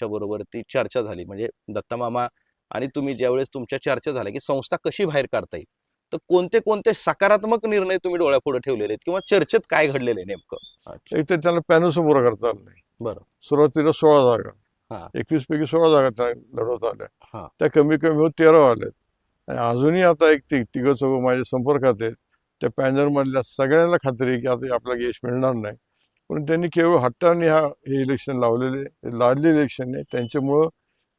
त्यांच्या बरोबर ती चर्चा झाली. म्हणजे दत्तमामा आणि तुम्ही ज्यावेळेस तुमच्या चर्चा झाल्या की संस्था कशी बाहेर काढता येईल? तर कोणते कोणते सकारात्मक निर्णय तुम्ही डोळ्यापुढे ठेवलेले आहेत किंवा चर्चेत काय घडलेलं नेमकं? एक तर त्याला पॅनल समोर करता आलं नाही. बरं. सुरुवातीला सोळा. जागा. एकवीस पैकी सोळा जागा त्या लढवत हा. आल्या त्या कमी कमी होत तेरा आल्यात. आणि अजूनही आता एक ति तिघं चौघं माझ्या संपर्कात आहेत. त्या पॅनल मधल्या सगळ्यांना खात्री की आता आपल्याला यश मिळणार नाही. पण त्यांनी केवळ हट्टाने हा हे इलेक्शन लावलेले लादले इलेक्शन आहे त्यांच्यामुळं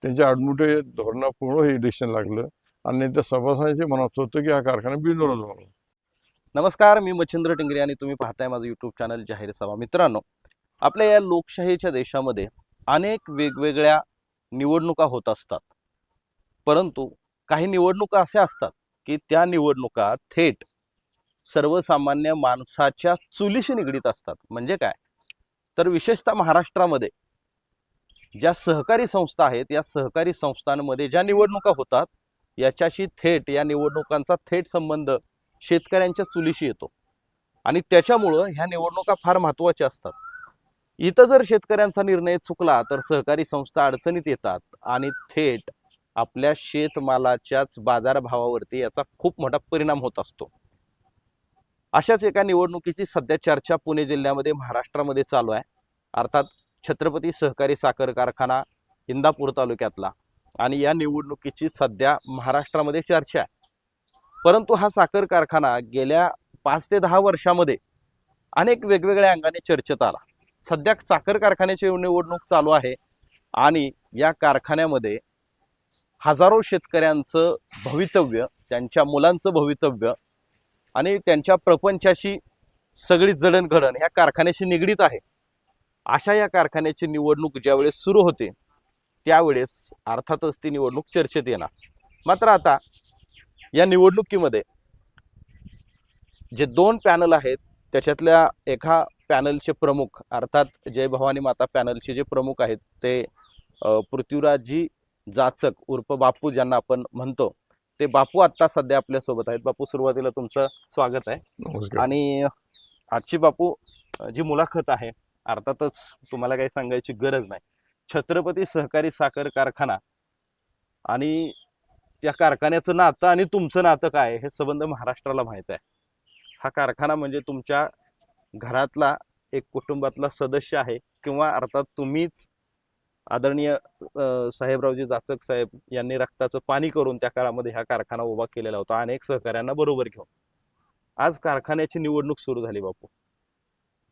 त्यांच्या आडमुठे धोरणापूर्ण हे इलेक्शन लागलं. आणि त्या सभासदांचे मनात होतं की हा कारखाना बिनविरोध व्हावा. नमस्कार मी मच्छिंद्र टिंगरे आणि तुम्ही पाहताय माझं यूट्यूब चॅनल जाहीर सभा. मित्रांनो आपल्या या लोकशाहीच्या देशामध्ये अनेक वेगवेगळ्या निवडणुका होत असतात. परंतु काही निवडणुका अशा असतात की त्या निवडणुका थेट सर्वसामान्य माणसाच्या चुलीशी निगडीत असतात. म्हणजे काय? तर विशेषतः महाराष्ट्रामध्ये ज्या सहकारी संस्था आहेत या सहकारी संस्थांमध्ये ज्या निवडणुका होतात याच्याशी थेट या निवडणुकांचा थेट संबंध शेतकऱ्यांच्या चुलीशी येतो. आणि त्याच्यामुळं ह्या निवडणुका फार महत्त्वाच्या असतात. इथं जर शेतकऱ्यांचा निर्णय चुकला तर सहकारी संस्था अडचणीत येतात आणि थेट आपल्या शेतमालाच्याच बाजारभावावरती याचा खूप मोठा परिणाम होत असतो. अशाच एका निवडणुकीची सध्या चर्चा पुणे जिल्ह्यामध्ये महाराष्ट्रामध्ये चालू आहे. अर्थात छत्रपती सहकारी साखर कारखाना इंदापूर तालुक्यातला आणि या निवडणुकीची सध्या महाराष्ट्रामध्ये चर्चा आहे. परंतु हा साखर कारखाना गेल्या पाच ते दहा वर्षामध्ये अनेक वेगवेगळ्या अंगाने चर्चेत आला. सध्या साखर कारखान्याची निवडणूक चालू आहे आणि या कारखान्यामध्ये हजारो शेतकऱ्यांचं भवितव्य त्यांच्या मुलांचं भवितव्य आणि त्यांच्या प्रपंचाशी सगळी जडणघडण ह्या कारखान्याशी निगडीत आहे. अशा या कारखान्याची निवडणूक ज्यावेळेस सुरू होते त्यावेळेस अर्थातच ती निवडणूक चर्चेत येणार. मात्र आता या निवडणुकीमध्ये जे दोन पॅनल आहेत त्याच्यातल्या एका पॅनलचे प्रमुख अर्थात जय भवानी माता पॅनलचे जे प्रमुख आहेत ते पृथ्वीराजजी जाचक उर्फ बापू ज्यांना आपण म्हणतो ते बापू आत्ता सध्या आपल्यासोबत आहेत. बापू सुरुवातीला तुमचं स्वागत आहे. आणि आजची बापू जी मुलाखत आहे अर्थातच तुम्हाला काही सांगायची गरज नाही. छत्रपती सहकारी साखर कारखाना आणि त्या कारखान्याचं नातं आणि तुमचं नातं काय हे संबंध महाराष्ट्राला माहीत आहे. हा कारखाना म्हणजे तुमच्या घरातला एक कुटुंबातला सदस्य आहे किंवा अर्थात तुम्हीच आदरणीय साहेबरावजी जाचक साहेब यांनी रक्ताचं पाणी करून त्या काळामध्ये हा कारखाना उभा केलेला होता अनेक सहकाऱ्यांना बरोबर घेऊन. आज कारखान्याची निवडणूक सुरू झाली बापू.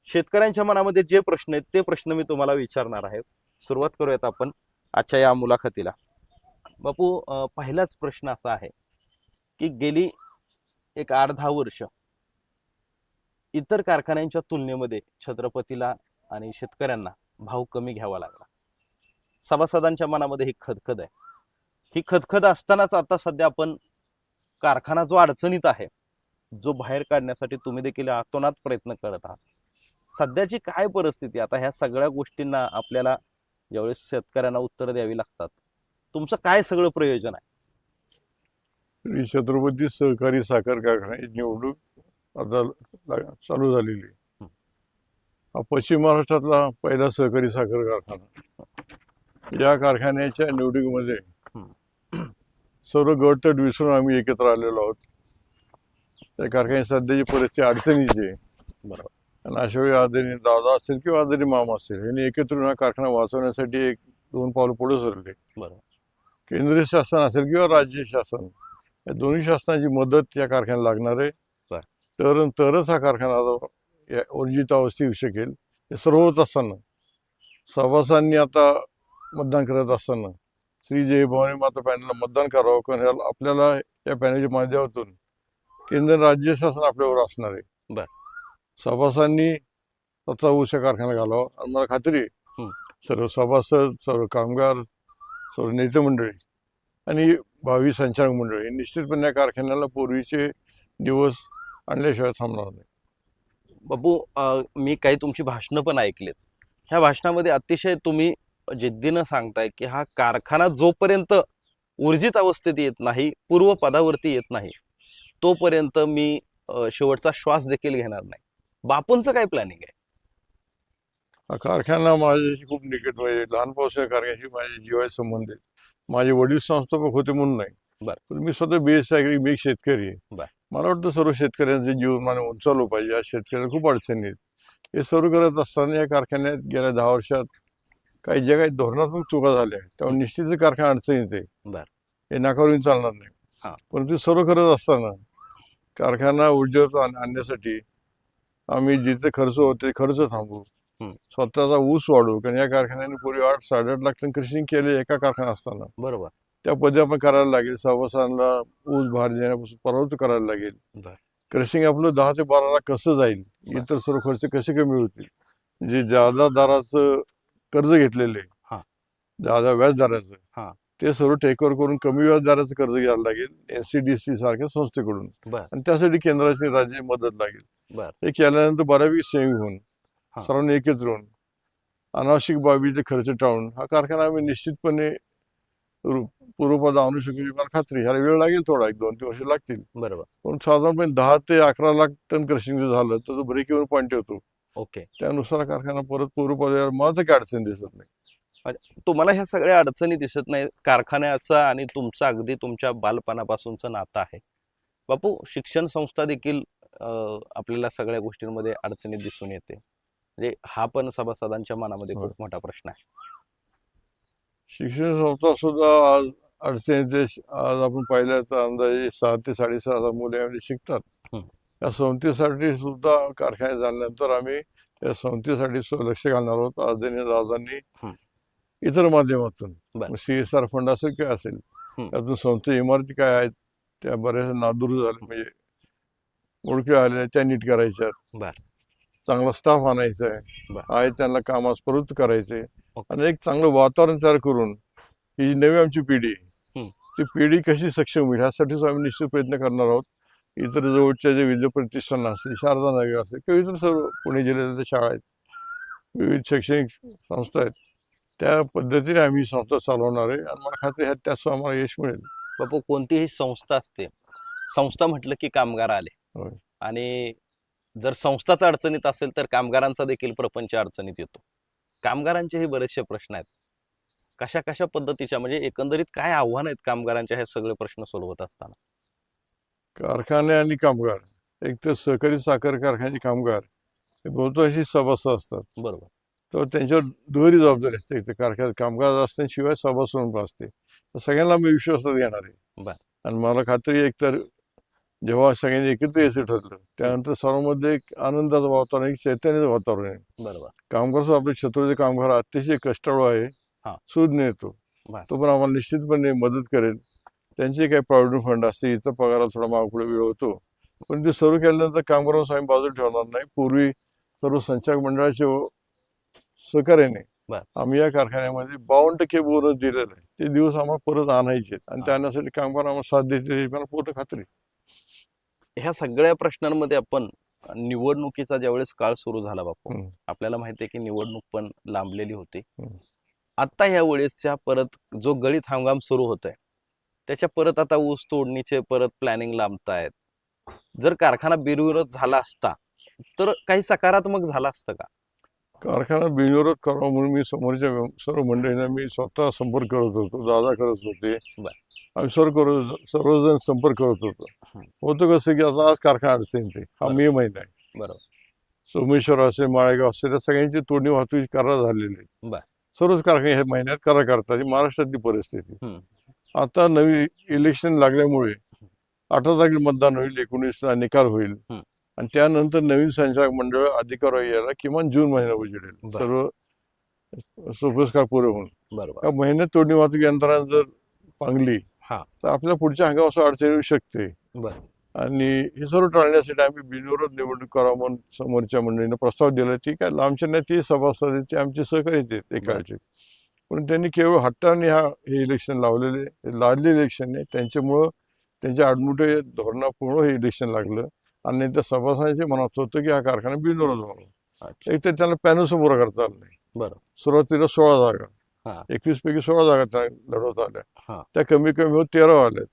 शेतकऱ्यांच्या मनामध्ये जे प्रश्न आहेत ते प्रश्न मी तुम्हाला विचारणार आहे. सुरुवात करूयात आपण आजच्या या मुलाखतीला. बापू अं, पहिलाच प्रश्न असा आहे की गेली एक आठ दहा वर्ष इतर कारखान्यांच्या तुलनेमध्ये छत्रपतीला आणि शेतकऱ्यांना भाव कमी घ्यावा लागला. सभासदांच्या मनामध्ये ही खदखद आहे. ही खदखद असतानाच आता सध्या आपण कारखाना जो अडचणीत आहे जो बाहेर काढण्यासाठी तुम्ही देखील आतोनात प्रयत्न करत आहात. सध्याची काय परिस्थिती आता ह्या सगळ्या गोष्टींना आपल्याला ज्यावेळेस शेतकऱ्यांना उत्तरं द्यावी लागतात. तुमचं काय सगळं प्रयोजन आहे? छत्रपती सहकारी साखर कारखान्याची निवडणूक आता चालू झालेली. हा पश्चिम महाराष्ट्रातला पहिला सहकारी साखर कारखाना. या कारखान्याच्या निवडणुकीमध्ये सर्व गटतट विसरून आम्ही एकत्र आलेलो आहोत. त्या कारखान्याची सध्याची परिस्थिती अडचणीची आहे. बरोबर. आणि अशा वेळी आदरणीय दादा असेल किंवा आदरणीय मामा असेल यांनी एकत्र हा कारखाना वाचवण्यासाठी एक दोन पावलं पुढे सरले. केंद्रीय शासन असेल किंवा राज्य शासन या दोन्ही शासनाची मदत या कारखान्याला लागणार आहे. तर तरच हा कारखाना या ऊर्जित अवस्थेत येऊ शकेल. हे सर्व होत असताना सभासदांनी आता मतदान करत असताना. श्री जय भवानी माता पॅनलला मतदान करावं कारण आपल्याला या पॅनलच्या माध्यमातून केंद्र राज्य शासन आपल्यावर असणार आहे. सभासदांनी स्वतः ऊर्जा कारखाना घालावा. आणि मला खात्री. सर्व सभासद सर्व कामगार सर्व नेते मंडळी आणि भावी संचालक मंडळी हे निश्चितपणे या कारखान्याला पूर्वीचे दिवस आणल्याशिवाय थांबणार नाही. बाबू मी काही तुमची भाषणं पण ऐकलीत. ह्या भाषणामध्ये अतिशय तुम्ही जिद्दीनं सांगताय की हा कारखाना जोपर्यंत ऊर्जित अवस्थेत येत नाही पूर्व पदावरती येत नाही तोपर्यंत मी शेवटचा श्वास देखील घेणार नाही. बापूंचं काय प्लॅनिंग आहे? हा कारखाना माझ्याशी खूप निकट म्हणजे लहानपासून कारखान्याशी माझे जीवाचे संबंध आहेत. माझे वडील संस्थापक होते म्हणून नाही. बरं. पण मी स्वतः बी एस ॲग्री मी एक शेतकरी आहे. मला वाटतं सर्व शेतकऱ्यांचे जीवनमान उंचावलं पाहिजे. या शेतकऱ्याला खूप अडचणी आहेत. हे सर्व करत असताना या कारखान्यात गेल्या दहा वर्षात काही ज्या काही धोरणात्मक चुका झाल्या त्यामुळे निश्चितच कारखाना आहे बरं. हे नाकारून चालणार नाही हां. परंतु सर्व करत असताना कारखाना ऊर्जेवर आण- आणण्यासाठी आम्ही जिथे खर्च होते खर्च थांबवू हं. स्वतःचा ऊस वाढवू कारण या कारखान्याने पूर्वी आठ साडेआठ लाख टन कृषी केले एका कारखाना असताना बरोबर त्या पद्धती आपण करायला लागेल सभासदांना ऊस भार देण्यापासून प्रवृत्त करायला लागेल बरं. क्रशिंग आपलं दहा ते बारा लाख कसं जाईल बरं. इतर सर्व खर्च कसे कमी होतील जे जादा दराचं कर्ज घेतलेले. हां. जादा व्याजदराचं. हां. ते सर्व टेकओव्हर करून कमी व्याजदराचं कर्ज घ्यायला लागेल एनसीडीसी सारख्या संस्थेकडून. आणि त्यासाठी केंद्राची राज्य मदत लागेल. हे केल्यानंतर बऱ्यापैकी सेव्हिंग होऊन. सर्वांनी एकत्र होऊन अनावश्यक बाबीचे खर्च टाळून हा कारखाना आम्ही निश्चितपणे पूर्वपद आणू शकू मला खात्री ह्याला वेळ लागेल थोडा एक दोन तीन वर्ष लागतील. बरोबर. पण साधारणपणे दहा ते अकरा लाख टन क्रशिंग झालं तर तो ब्रेक इव्हन पॉईंट ठेवतो. ओके. त्यानुसार कारखाना परत पूर्वपदावर मला तर काही अडचण दिसत नाही. तुम्हाला ह्या सगळ्या अडचणी दिसत नाही कारखान्याचा आणि तुमचं अगदी तुमच्या बालपणापासूनचं नातं आहे. बापू शिक्षण संस्था देखील अं, आपल्याला सगळ्या गोष्टींमध्ये अडचणी दिसून येते. म्हणजे हा पण सभासदांच्या मनामध्ये होय. खूप मोठा प्रश्न आहे. शिक्षण संस्था सुद्धा आज अडचणीत आज आपण पाहिलं तर अंदाजे सहा ते साडेसहा हजार मुले शिकतात. हं. या संस्थेसाठी सुद्धा कारखान्यात झाल्यानंतर आम्ही या संस्थेसाठी लक्ष घालणार आहोत आदरणीय दादांनी. इतर माध्यमातून बरं. सी एस आर फंड असेल काय असेल. त्यातून संस्थे इमारती काय आहेत त्या बऱ्याच नादूर झाल्या म्हणजे ओळखी आल्या त्या नीट करायच्या चांगला स्टाफ आणायचा आहे. आहे त्यांना कामास प्रवृत्त करायचे. आणि एक चांगलं वातावरण तयार करून ही नवी आमची पिढी. ती पिढी कशी सक्षम होईल ह्यासाठीच आम्ही निश्चित प्रयत्न करणार आहोत इतर जवळच्या जे विद्या प्रतिष्ठान असतील शारदा नगर असेल किंवा इतर सर्व पुणे जिल्ह्यातल्या शाळा आहेत विविध शैक्षणिक संस्था आहेत त्या पद्धतीने आम्ही संस्था चालवणार आहे. आणि मला खात्री आहे त्याच आम्हाला यश मिळेल. बापू कोणतीही संस्था असते संस्था म्हटलं की कामगार आले. आणि जर संस्थाच अडचणीत असेल तर कामगारांचा देखील प्रपंच अडचणीत येतो. कामगारांचेही बरेचसे प्रश्न आहेत. कशा कशा पद्धतीच्या म्हणजे एकंदरीत काय आव्हान आहेत कामगारांच्या हे सगळे प्रश्न सोडवत असताना? कारखाने आणि कामगार एक तर सहकारी साखर कारखान्याचे कामगार हे बहुतांशी सभासद असतात. बरोबर. तर त्यांच्यावर दुहेरी जबाबदारी असते. एक तर कारखान्यात कामगार असल्याशिवाय सभासद पण असते. तर सगळ्यांना मी विश्वासात घेणार आहे. आणि मला खात्री आहे एकतर जेव्हा सगळ्यांनी एकत्र यायचं ठरलं त्यानंतर सर्वांमध्ये एक आनंदाचं वातावरण एक चैतन्याचं वातावरण आहे. बरोबर. कामगार सुद्धा आपले छत्रोचे कामगार अतिशय कष्टाळू आहे. सूद येतो. तो पण आम्हाला निश्चितपणे मदत करेल. त्यांचे काही प्रॉव्हिडंट फंड असते इतर पगाराला थोडा मागपुढे वेळ होतो पण ते सुरू केल्यानंतर कामगारांना आम्ही बाजूला ठेवणार नाही पूर्वी सर्व संचालक मंडळाचे व सहकार्याने बर. आम्ही या कारखान्यामध्ये बावन्न टक्के बोनस दिलेलं आहे ते दिवस आम्हाला परत आणायचे आणि हा. त्यासाठी कामगार आम्हाला साथ याची मला पूर्ण खात्री. ह्या सगळ्या प्रश्नांमध्ये आपण निवडणुकीचा ज्यावेळेस काळ सुरू झाला बापू. आपल्याला माहिती आहे की निवडणूक पण लांबलेली होती. आता ह्या वेळेसच्या परत जो गळीत हंगाम सुरू होत आहे त्याच्या परत आता ऊस तोडणीचे परत प्लॅनिंग लांबतायत जर कारखाना बिनविरोध झाला असता तर काही सकारात्मक झालं असतं का कारखाना बिनविरोध करावा म्हणून मी समोरच्या सर्व मंडळींना मी स्वतः संपर्क करत होतो दादा करत होते. आम्ही सर्व करत सर्वजण संपर्क करत होतो. होतं कसं की आता आज कारखाना अडचणीत आहे हा. मे महिना आहे बरोबर सोमेश्वर असेल माळेगाव असेल त्या सगळ्यांची तोडणी वाहतूक करार झालेली. सर्वच कारखाने ह्या महिन्यात करा करतात ही महाराष्ट्रातली परिस्थिती. आता नवी इलेक्शन लागल्यामुळे अठरा तारखेला मतदान होईल एकोणीसला निकाल होईल. आणि त्यानंतर नवीन संचालक मंडळ अधिकार यायला किमान जून महिना उजेडेल. सर्व सोपस्कार पुरे होऊन. महिन्यात तोडणी वाहतूक यंत्रणा जर पांगली. तर आपल्या पुढच्या हंगामात अडचण येऊ शकते. आणि हे सर्व टाळण्यासाठी आम्ही बिनविरोध निवडणूक करावं म्हणून समोरच्या मंडळीनं प्रस्ताव दिला ती काय लांबच्या नाही ती सभासद ते आमचे सहकारी आहेत एकाचे. पण त्यांनी केवळ हट्टाने हा हे इलेक्शन लावलेले हे लादले इलेक्शन आहे त्यांच्यामुळं त्यांच्या आडमुठे धोरणापूर्ण हे इलेक्शन लागलं. आणि त्या सभासदांच्या मनात होतं की हा कारखाना बिनविरोध व्हावा. एक तर त्यांना पॅनल समोर करता आलं नाही. बरं. सुरुवातीला सोळा. जागा. एकवीस पैकी सोळा जागा त्या लढवत आल्या. हा. त्या कमी कमी होत तेरा आल्यात.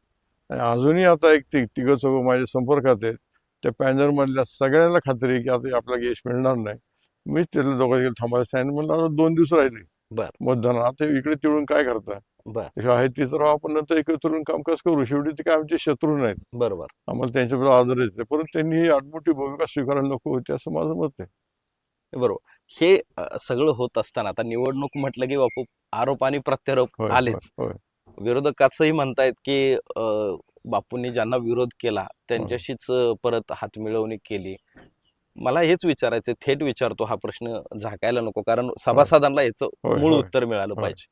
आणि अजूनही आता एक ति तिघं चौघं माझ्या संपर्कात आहेत. त्या पॅनल मधल्या सगळ्यांना खात्री आहे की आता आपल्याला यश मिळणार नाही. मीच त्याला दोघांना थांबायला सांगितलं. म्हणलं आता दोन दिवस राहिले. बर. मतदान. आता इकडे तिळून काय करता? बर. आहे ते तर आपण नंतर एकत्र येऊन कामकाज करू. शेवटी ते काय आमचे शत्रू नाहीत. बरोबर. आम्हाला त्यांच्याबद्दल आदर येते परंतु त्यांनी ही आडमोठी भूमिका स्वीकारायला नको होती असं माझं मत आहे. बरोबर. हे सगळं होत असताना आता निवडणूक म्हटलं की बापू आरोप आणि प्रत्यारोप आलेच. विरोधक असंही म्हणतायत की बापूंनी ज्यांना विरोध केला त्यांच्याशीच परत हात मिळवणी केली. मला हेच विचारायचं थेट विचारतो हा प्रश्न झाकायला नको कारण सभासदांना याचं मूळ. उत्तर मिळालं. पाहिजे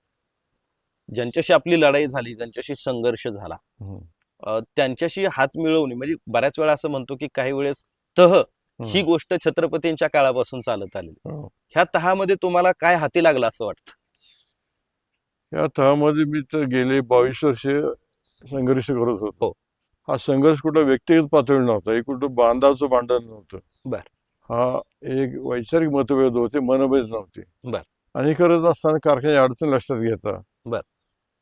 ज्यांच्याशी आपली लढाई झाली ज्यांच्याशी संघर्ष झाला त्यांच्याशी हात मिळवणी म्हणजे बऱ्याच वेळा असं म्हणतो की काही वेळेस तह ही गोष्ट छत्रपतींच्या काळापासून चालत आली हो. ह्या तहामध्ये तुम्हाला काय हाती लागलं असं वाटतं या तहामध्ये मी तर गेले बावीस वर्षे संघर्ष करत हो. होतो हा संघर्ष कुठं व्यक्तिगत पातळी नव्हता हे कुठं बांधाचं भांडण नव्हतं बर. हा एक वैचारिक मतभेद होते मनभेद नव्हते बर. आणि करत असताना कारखान्याची अडचण लक्षात घेता बर.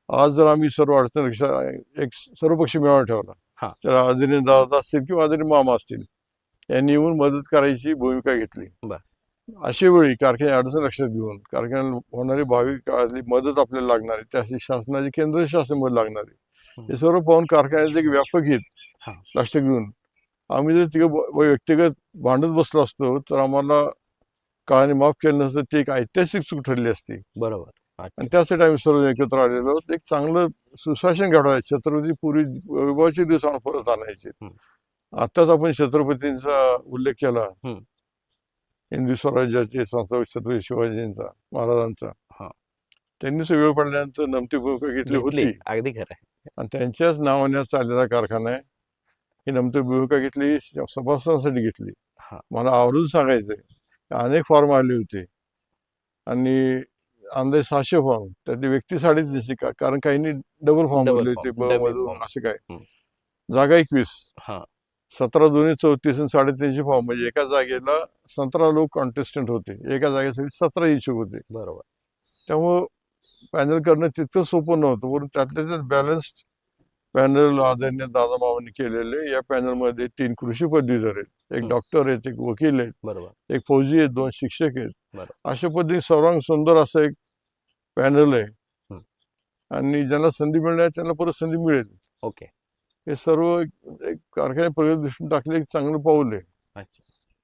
आज जर आम्ही सर्व अडचण लक्षात एक सर्वपक्षी मेळावा ठेवला हा. तर आदरणीय दादा असतील किंवा आदरणीय मामा असतील यांनी येऊन मदत करायची भूमिका घेतली. अशा वेळी कारखान्याची अडचण लक्षात घेऊन कारखान्याला होणारी भावी काळातली मदत आपल्याला लागणार आहे त्यासाठी शासनाची केंद्र शासन मदत लागणार आहे. हे सर्व पाहून कारखान्याचे एक व्यापक हित. लक्षात घेऊन आम्ही जर तिघं व्यक्तिगत भांडत बसलो असतो तर आम्हाला काळाने माफ केलं नसतं ती एक ऐतिहासिक चूक ठरली असती. बरोबर. आणि त्यासाठी आम्ही सर्व एकत्र आलेलो आहोत. एक चांगलं सुशासन घडवायचं. छत्रपती पूर्वी वैभवाचे दिवस आम्हाला परत आणायचे. आताच आपण छत्रपतींचा उल्लेख केला. हिंदवी स्वराज्याचे संस्थापक छत्रपती शिवाजींचा महाराजांचा. हा. त्यांनीच वेळ पडल्यानंतर नमती भूमिका घेतली होती. अगदी खरं आणि त्यांच्याच नावाने चाललेला कारखाना आहे. ही नमती भूमिका घेतली सभासदांसाठी घेतली. मला आवडून सांगायचंय अनेक फॉर्म आले होते. आणि अंदाजे सहाशे फॉर्म त्यातली व्यक्तीसाठीच दिसली का कारण काहींनी डबल फॉर्म भरले होते ब. असं काय. जागा एकवीस. हा. सतरा दोन्ही चौतीस आणि साडेतीनशे फॉर्म म्हणजे एका जागेला सतरा लोक कॉन्टेस्टंट होते. एका जागेसाठी सतरा इच्छुक होते. बरोबर. त्यामुळं पॅनल करणं तितकं सोपं नव्हतं वरून त्यातल्या त्यात बॅलन्स्ड पॅनल आदरणीय दादा मामांनी केलेले या पॅनलमध्ये तीन कृषी पदवीधर आहेत. एक. डॉक्टर आहेत एक वकील आहेत बरोबर. एक फौजी आहेत दोन शिक्षक आहेत. अशा पद्धतीने सर्वांग सुंदर असं एक पॅनल आहे. आणि ज्यांना संधी मिळणार त्यांना परत संधी मिळेल. ओके. हे सर्व एक कारखान्या प्रगत दृष्टीने टाकले एक चांगलं पाऊल आहे.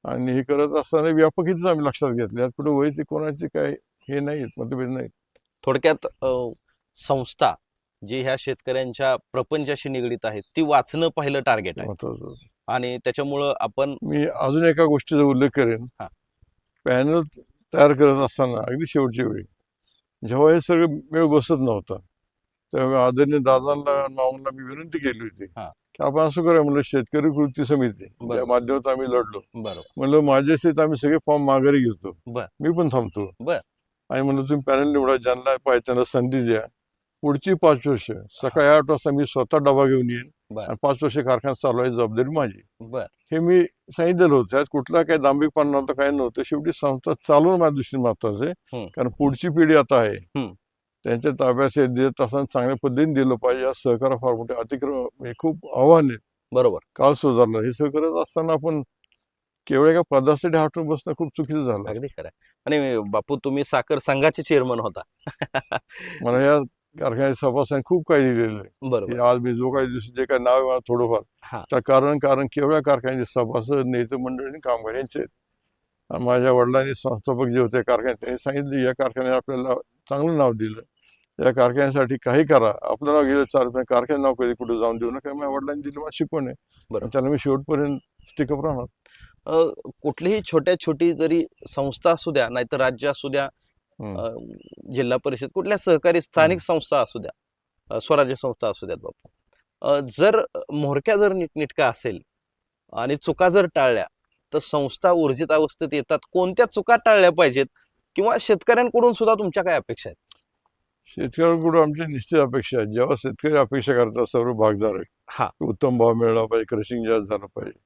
आणि हे करत असताना व्यापकीच आम्ही लक्षात घेतले. यात पुढे वैयक्तिक कोणाचे काय हे नाहीत मतभेद नाहीत थोडक्यात संस्था जी ह्या शेतकऱ्यांच्या प्रपंचाशी निगडीत आहे ती वाचणं पहिलं टार्गेट आहे आणि त्याच्यामुळं आपण मी अजून एका गोष्टीचा उल्लेख करेन हा. पॅनल तयार करत असताना अगदी शेवटच्या वेळी जेव्हा हे सगळं मेळ बसत नव्हता तेव्हा आदरणीय दादांना मामांना मी विनंती केली होती हा. की आपण असं करूया म्हणलं शेतकरी कृती समिती. त्या माध्यमातून आम्ही लढलो म्हणलं माझ्या शेत आम्ही सगळे फॉर्म माघारी घेतो. मी पण थांबतो. आणि म्हणलं तुम्ही पॅनल निवडा ज्यांना पाहिजे त्यांना संधी द्या पुढची पाच वर्ष सकाळी आठ वाजता मी स्वतः डबा घेऊन येईन. आणि पाच वर्ष कारखाना चालवायची जबाबदारी माझी. हे मी सांगितलेलं होतं. त्यात कुठला काही दांभिकपणा नव्हतं काही नव्हतं. शेवटी संस्था चालवणं माझ्या दृष्टीने महत्वाचं. कारण पुढची पिढी आता आहे. त्यांच्या ताब्यात हे देत असताना चांगल्या पद्धतीने दिलं पाहिजे. या सहकार फार मोठे अतिक्रम हे खूप आव्हान आहे बरोबर. काळ सुधारला. हे सगळं करत असताना आपण केवळ एका पदासाठी हटून बसणं खूप चुकीचं झालं अगदी खरं. आणि बापू तुम्ही साखर संघाचे चेअरमन होता. मला या कारखान्याच्या सभासदांनी खूप काही दिलेलं आहे. बरोबर. आज मी जो काही दिवशी जे काही नाव आहे मला थोडंफार. हा. त्या कारण कारण केवळ कारखान्याचे सभासद नेते मंडळी आणि कामगार यांचे आहेत. आणि माझ्या वडिलांनी संस्थापक जे होते कारखान्यात त्यांनी सांगितले या कारखान्याने आपल्याला चांगलं नाव दिलं. या कारखान्यासाठी काही करा. आपलं नाव गेलं चालत नाही कारखान्याचं नाव कधी कुठे जाऊन देऊ नका. माझ्या वडिलांनी दिली. मला शिकवण आहे. बरोबर. आणि त्याला मी शेवटपर्यंत स्टिकअप राहणार. अ, कुठलीही छोट्या छोटी जरी संस्था असू द्या नाहीतर राज्य असू द्या जिल्हा परिषद कुठल्या सहकारी स्थानिक संस्था असू द्या स्वराज्य संस्था असू द्यात बापू अ, जर मोहरक्या जर नीटनेटका असेल आणि चुका जर टाळल्या तर संस्था ऊर्जित अवस्थेत येतात. कोणत्या चुका टाळल्या पाहिजेत किंवा शेतकऱ्यांकडून सुद्धा तुमच्या काय अपेक्षा आहेत? शेतकऱ्यांकडून आमची निश्चित अपेक्षा आहे जेव्हा शेतकरी अपेक्षा करतात सर्व भागदार आहे हा. उत्तम भाव मिळाला पाहिजे क्रशिंग जास्त झालं पाहिजे.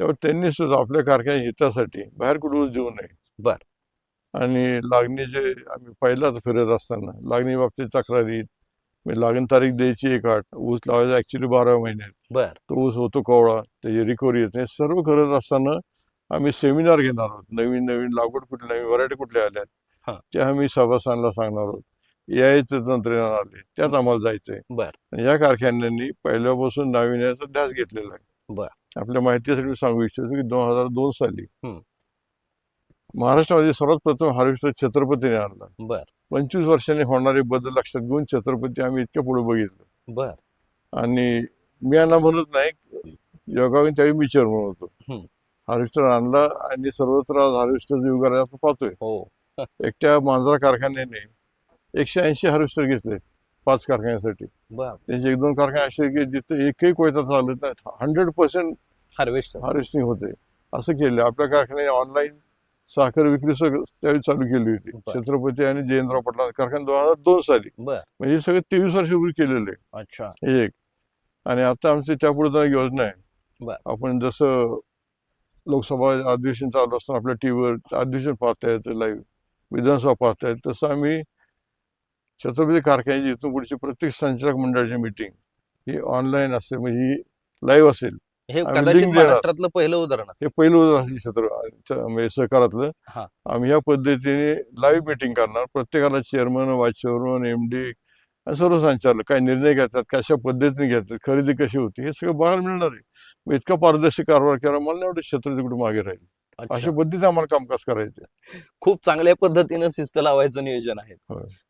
तेव्हा त्यांनी सुद्धा आपल्या कारखान्या हितासाठी बाहेर कुठे ऊस देऊ नये. बर. आणि लागणीचे आम्ही पहिलाच फिरत असताना लागणी बाबतीत तक्रारी म्हणजे लागण तारीख द्यायची एक आठ ऊस लावायचा ऍक्च्युली बारा महिन्यात बर तो ऊस होतो कोवळा त्याची रिकव्हरी येते हे सर्व करत असताना आम्ही सेमिनार घेणार आहोत नवीन नवीन लागवड कुठल्या नवीन व्हरायटी कुठल्या आल्या हा. त्या आम्ही सभासदांना सांगणार आहोत यायचं तंत्रज्ञान आले त्यात आम्हाला जायचंय बर. आणि या कारखान्यांनी पहिल्यापासून नाविन्याचा ध्यास घेतलेला आहे बर. आपल्या माहितीसाठी सांगू इच्छितो की दोन हजार दोन साली हम्म. महाराष्ट्रामध्ये सर्वात प्रथम हार्वेस्टर छत्रपतीने आणला बर. पंचवीस वर्षांनी होणारे बदल लक्षात घेऊन छत्रपती आम्ही इतक्या पुढे बघितलं. बर. आणि मी यांना म्हणत नाही योगावीन त्यावेळी मी चेअरमन होतो. हार्वेस्टर आणला आणि सर्वत्र आज हार्वेस्टर युग आपण पाहतोय. हो. एकट्या मांजरा कारखान्याने एकशे ऐंशी हार्वेस्टर घेतले पाच कारखान्यासाठी. त्यांचे एक दोन कारखाने असे की जिथे एकही कोयता चालत नाही हंड्रेड पर्सेंट हार्वेस्टर हार्वेस्टिंग होते. असं केलं. आपल्या कारखान्याने ऑनलाईन साखर विक्री सगळं त्यावेळी चालू केली होती. बरं. छत्रपती आणि जयेंद्र पटला कारखाना दोन हजार दोन साली. बर. म्हणजे हे सगळं तेवीस वर्षापूर्वी केलेलं आहे. अच्छा. हे एक. आणि आता आमची त्यापुढे योजना आहे. बर. आपण जसं लोकसभा अधिवेशन चालू असताना आपल्या टीव्हीवर अधिवेशन पाहता येतं लाईव्ह विधानसभा पाहता येत तसं आम्ही छत्रपती कारखान्याची इथून पुढची प्रत्येक संचालक मंडळाची मिटिंग ही ऑनलाईन असेल म्हणजे ही लाईव्ह असेल. हे आम्ही कदाचित link देणार. महाराष्ट्रातलं पहिलं उदाहरण असेल हे पहिलं उदाहरण च- म्हणजे सहकारातलं हा. आम्ही या पद्धतीने लाईव्ह मिटिंग करणार प्रत्येकाला chairman vice chairman M D आणि सर्व संचालक काय निर्णय घेतात कशा पद्धतीने घेतात खरेदी कशी होती हे सगळं बघायला मिळणार आहे मग इतका पारदर्शी कारभार केला मला नाही वाटत छत्रपती कुठे मागे राहील. अशा पद्धतीने आम्हाला कामकाज करायचे. खूप चांगल्या पद्धतीनं शिस्त लावायचं नियोजन आहे.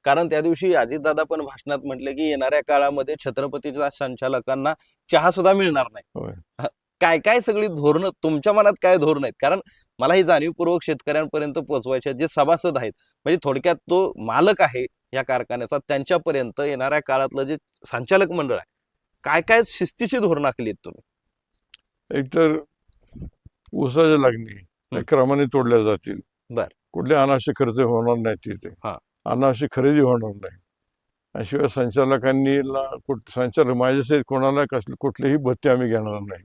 कारण त्या दिवशी अजितदादा पण भाषणात म्हटले की येणाऱ्या काळामध्ये छत्रपतीच्या संचालकांना चहा सुद्धा मिळणार नाही. काय काय सगळी धोरणं तुमच्या मनात काय धोरण आहेत? कारण मला ही जाणीवपूर्वक शेतकऱ्यांपर्यंत पोहोचवायचे आहेत जे सभासद आहेत म्हणजे थोडक्यात तो मालक आहे या कारखान्याचा त्यांच्यापर्यंत येणाऱ्या काळातलं जे संचालक मंडळ आहे काय काय शिस्तीची धोरणं आखली आहेत तुम्ही? एकतर ऊसाच्या लागणी. त्या क्रमाने तोडल्या जातील. बर. कुठले अनावश्यक खर्च होणार नाही तिथे. हा. अनावश्यक खरेदी होणार नाही. आणि शिवाय संचालकांनी संचालक माझ्यासहित कोणाला कसले कुठलेही भत्ते आम्ही घेणार नाही.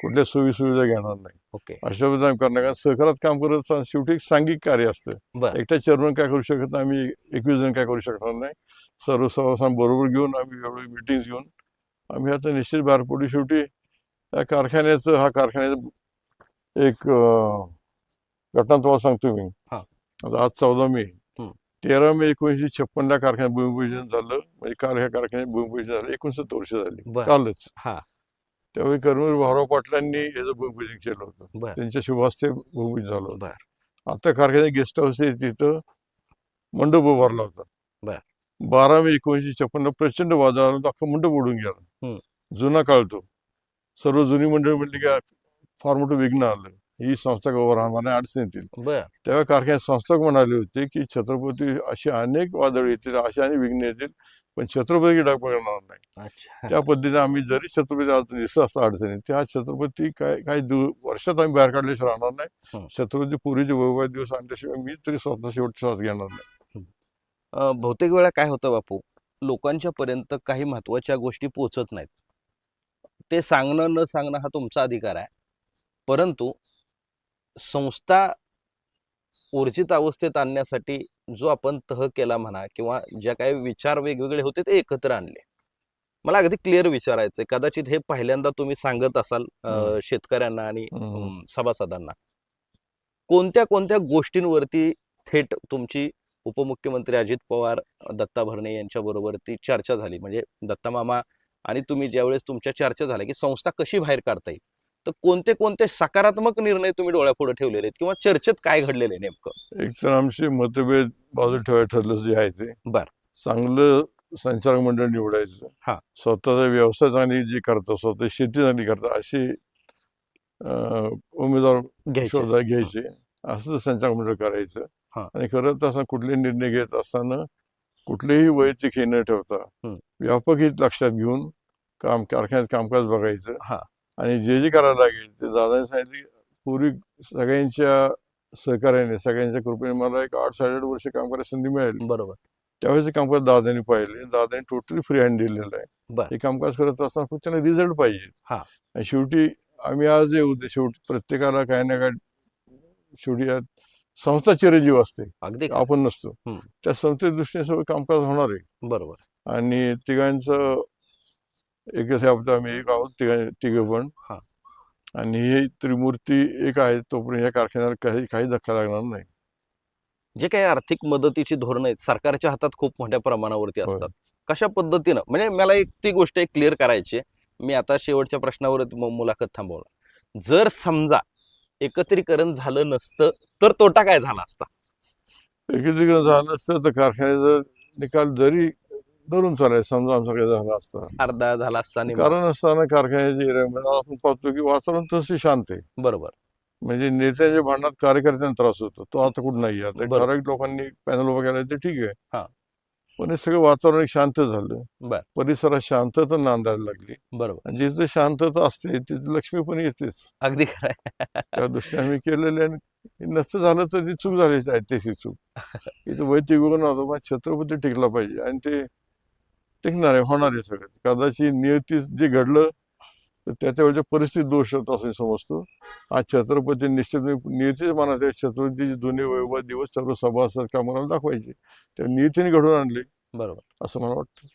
कुठल्या सोयी सुविधा घेणार नाही. ओके. अशा पद्धतीने आम्ही करणार कारण सहकारात काम करत असताना शेवटी एक सांघिक कार्य असतं. बर. एकट्या चेअरमन काय करू शकत नाही आम्ही एकवीस जण काय करू शकणार नाही. सर्व सभासदांबरोबर घेऊन आम्ही वेगवेगळी मिटिंग घेऊन आम्ही आता निश्चित बारपोटी शेवटी या कारखान्याचं हा कारखान्याचं एक घटना तुम्हाला सांगतो मी. हा. आता आज चौदा मे. तेरा मे एकोणीसशे छप्पनला कारखान्यात भूमिपूजन झालं. म्हणजे काल ह्या कारखान्यात भूमिपूजन झालं. एकोणसत्तर वर्ष झाली. कालच. हा. त्यावेळी कर्मवीर भाऊराव पाटलांनी याचं भूमिपूजन केलं होतं. त्यांच्या शुभ हस्ते भूमिपूजन झालं होतं. आता कारखान्यात गेस्ट हाऊस आहे तिथं मंडप उभारला होता. बर. मे एकोणीसशे छप्पन्न प्रचंड वादळ आलं अख्खा मंडप उडून गेला. जुना काळ तो. सर्व जुनी मंडळी म्हणली की फार मोठं विघ्न आलं. ही संस्था नाही अडचण येतील तेव्हा कारखान्यात संस्थाक म्हणाले होते की छत्रपती अशी अनेक वादळ येतील अशी अनेक विघ्न येतील पण छत्रपती डाग पडणार नाही. त्या पद्धतीने आम्ही जरी छत्रपती आज दिसत असता अडचणी त्या छत्रपती काय काही वर्षात आम्ही बाहेर काढल्याशिवाय राहणार नाही. छत्रपती पूर्वीचे वैभव दिवस आणल्याशिवाय मी तरी स्वतः शेवट श्वास घेणार नाही. बहुतेक वेळा काय होतं बापू लोकांच्या पर्यंत काही महत्त्वाच्या गोष्टी पोहोचत नाहीत. ते सांगणं न सांगणं हा तुमचा अधिकार आहे. परंतु संस्था ऊर्जित अवस्थेत आणण्यासाठी जो आपण तह केला म्हणा किंवा ज्या काही विचार वेगवेगळे होते ते एकत्र आणले. मला अगदी क्लिअर विचारायचंय. कदाचित हे पहिल्यांदा तुम्ही सांगत असाल. शेतकऱ्यांना आणि सभासदांना. कोणत्या कोणत्या गोष्टींवरती थेट तुमची उपमुख्यमंत्री अजित पवार दत्ता भरणे यांच्या बरोबरती चर्चा झाली? म्हणजे दत्ता मामा आणि तुम्ही ज्यावेळेस तुमच्या चर्चा झाल्या की संस्था कशी बाहेर काढता येईल? तर कोणते कोणते सकारात्मक निर्णय तुम्ही डोळ्यापुढे ठेवलेले आहेत? किंवा चर्चेत काय घडलेले आहे नेमकं? एक तर आमचे मतभेद बाजू ठेवायचं ठरलं जे आहे ते. बर. चांगलं संचालक मंडळ निवडायचं. हा. स्वतःचा व्यवसाय चांगली जी करतो स्वतः शेती चांगली करतो अशी उमेदवार घ्यायचे. शोधा घ्यायचे. असं संचालक मंडळ करायचं. आणि करत असताना कुठले निर्णय घेत असताना कुठलेही वैयक्तिक हे न ठेवता. व्यापक हित लक्षात घेऊन काम कारखान्यात कामकाज बघायचं. हा. आणि जे जे करायला लागेल ते दादाने सांगितले पूर्वी सगळ्यांच्या सहकार्याने सगळ्यांच्या कृपेने मला एक आठ साडेआठ वर्ष काम करायची संधी मिळाली. बरोबर. त्यावेळेस कामकाज दादाने पाहिले. दादाने टोटली फ्री हँड दिलेलं आहे. हे कामकाज करत असताना फक्त त्यांना रिझल्ट पाहिजे. आणि शेवटी आम्ही आज जे होते शेवटी प्रत्येकाला काही ना काही शेवटी संस्था चिरंजीव असते. आपण नसतो. त्या संस्थेच्या दृष्टीने सगळं कामकाज होणार आहे. बरोबर. आणि तिघांचं एक हप्ता आम्ही एक आहोत तिघ तिघ पण. हा. आणि ही त्रिमूर्ती एक आहे तोपर्यंत या कारखान्याला काही काही धक्का लागणार नाही. जे काही आर्थिक मदतीची धोरणं आहेत सरकारच्या हातात खूप मोठ्या प्रमाणावरती होय. असतात. कशा पद्धतीनं? म्हणजे मला एक ती गोष्ट एक क्लिअर करायची आहे. मी आता शेवटच्या प्रश्नावर मु- मुलाखत थांबवणार जर समजा एकत्रीकरण झालं नसतं तर तोटा काय झाला असता? एकत्रीकरण झालं असतं तर कारखान्याचा निकाल जरी धरून चालायचा. समजा आमच्याकडे झाला असता. अर्धा झाला असता निम्मा. कारण असताना कारखान्याच्या एरियामध्ये आपण पाहतो की वातावरण तसे शांत आहे. बरोबर. म्हणजे नेत्यांच्या भांडणात कार्यकर्त्यांना त्रास होतो. तो आता कुठं नाही आता बरं. ठराविक लोकांनी पॅनल उभा केला ते ठीक हा. आहे पण हे सगळं वातावरण एक शांत झालं. बर. परिसरात शांतता नांदायला लागली. बरोबर. आणि जिथे शांतता असते तिथे लक्ष्मी पण येतेच. अगदी खरं आहे. त्या दृष्टीने आम्ही केलेले आणि हे नसतं झालं तर ती चूक झाली. ऐतिहासिक चूक. इथं वैयक्तिक गुण पण छत्रपती टिकला पाहिजे. आणि ते टिकणार आहे होणार आहे सगळं. कदाचित नियती जे घडलं तर त्याच्या वेळच्या परिस्थिती दोष होत असं समजतो. आज छत्रपती निश्चित नियतीच मनात आहे छत्रपतीचे जुने वैभव दिवस सर्व सभा असतात का मला दाखवायचे. त्या नियतीने घडवून आणले. बरोबर. असं मला वाटतं.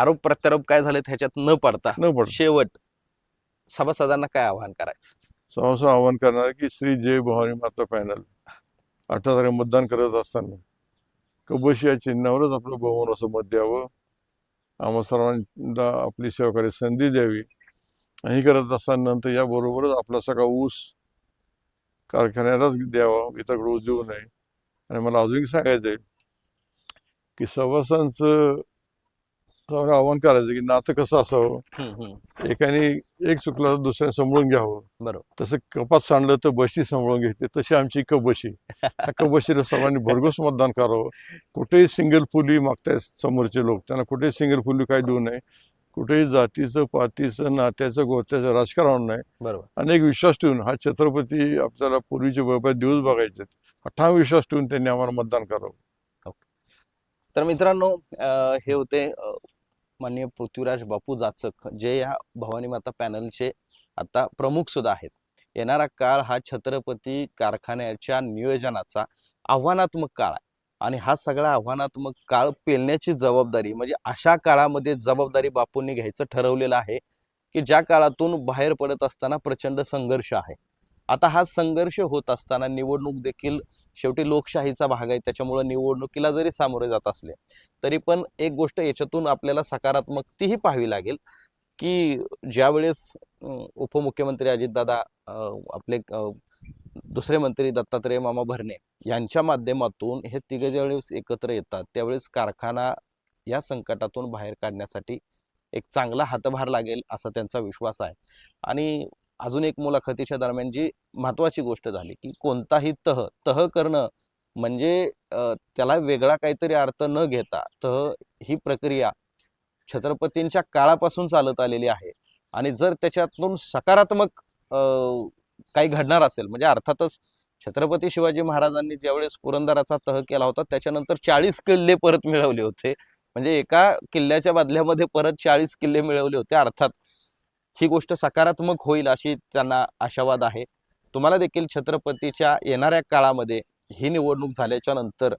आरोप प्रत्यारोप काय झाले ह्याच्यात न पडता न पड शेवट सभासदांना काय आवाहन करायचं? सहसा आवाहन करणार की श्री जय भवानी माता पॅनल. अठरा तारीख मतदान करत असताना. कबशी या चिन्हावरच आपलं बहुमत असं मत द्यावं. आम्हा सर्वांना आपली सेवाकारी संधी द्यावी. आणि हे करत असताना नंतर याबरोबरच आपला सगळा ऊस कारखान्यालाच द्यावा इतरकडे ऊस देऊ नये. आणि मला अजूनही सांगायचं आहे की सभासदांचं आवाहन करायचं की नातं कसं असावं. एकाने एक चुकलं तर दुसऱ्याने समजून घ्यावं. बरोबर. तसं कपात सांडलं तर बशी सांभाळून घेते. तशी आमची कबशी. त्या कबशीला सर्वांनी भरघोस मतदान करावं. कुठेही सिंगल फुली मागतायत समोरचे लोक. त्यांना कुठेही सिंगल फुली काय देऊ नये. कुठेही जातीचं पातीचं नात्याचं गोत्याचं राजकारण नाही. बरोबर. अनेक विश्वास ठेवून हा छत्रपती आपल्याला पूर्वीचे वैभव दिवस बघायचे. हा ठाम विश्वास ठेवून त्यांनी आम्हाला मतदान करावं. तर मित्रांनो हे होते माननीय पृथ्वीराज बापू जाचक जे या भवानी माता पॅनलचे आता प्रमुख सुद्धा आहेत. येणारा काळ हा छत्रपती कारखान्याच्या नियोजनाचा आव्हानात्मक काळ आहे. आणि हा सगळा आव्हानात्मक काळ पेलण्याची जबाबदारी म्हणजे अशा काळामध्ये जबाबदारी बापूंनी घ्यायचं ठरवलेलं आहे की ज्या काळातून बाहेर पडत असताना प्रचंड संघर्ष आहे. आता हा संघर्ष होत असताना निवडणूक देखील शेवटी लोकशाहीचा भाग आहे त्याच्यामुळं निवडणुकीला जरी सामोरे जात असले तरी पण एक गोष्ट याच्यातून आपल्याला सकारात्मक तीही पाहावी लागेल की ज्यावेळेस उपमुख्यमंत्री अजितदादा आपले दुसरे मंत्री दत्तात्रय मामा भरणे यांच्या माध्यमातून हे तिघे ज्यावेळेस एकत्र येतात त्यावेळेस कारखाना या संकटातून बाहेर काढण्यासाठी एक चांगला हातभार लागेल असा त्यांचा विश्वास आहे. आणि अजून एक मुलाखतीच्या दरम्यान जी महत्वाची गोष्ट झाली की कोणताही तह तह करणं म्हणजे त्याला वेगळा काहीतरी अर्थ न घेता तह ही प्रक्रिया छत्रपतींच्या काळापासून चालत आलेली आहे. आणि जर त्याच्यातून सकारात्मक काही घडणार असेल म्हणजे अर्थातच छत्रपती शिवाजी महाराजांनी ज्यावेळेस पुरंदराचा तह केला होता त्याच्यानंतर चाळीस किल्ले परत मिळवले होते. म्हणजे एका किल्ल्याच्या बदल्यामध्ये परत चाळीस किल्ले मिळवले होते अर्थात. ही गोष्ट सकारात्मक होईल अशी त्यांना आशावाद आहे. तुम्हाला देखील छत्रपतीच्या येणाऱ्या काळामध्ये ही निवडणूक झाल्याच्यानंतर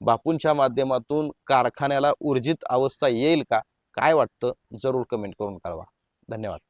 बापूंच्या माध्यमातून कारखान्याला ऊर्जित अवस्था येईल का? काय वाटतं? जरूर कमेंट करून कळवा. धन्यवाद.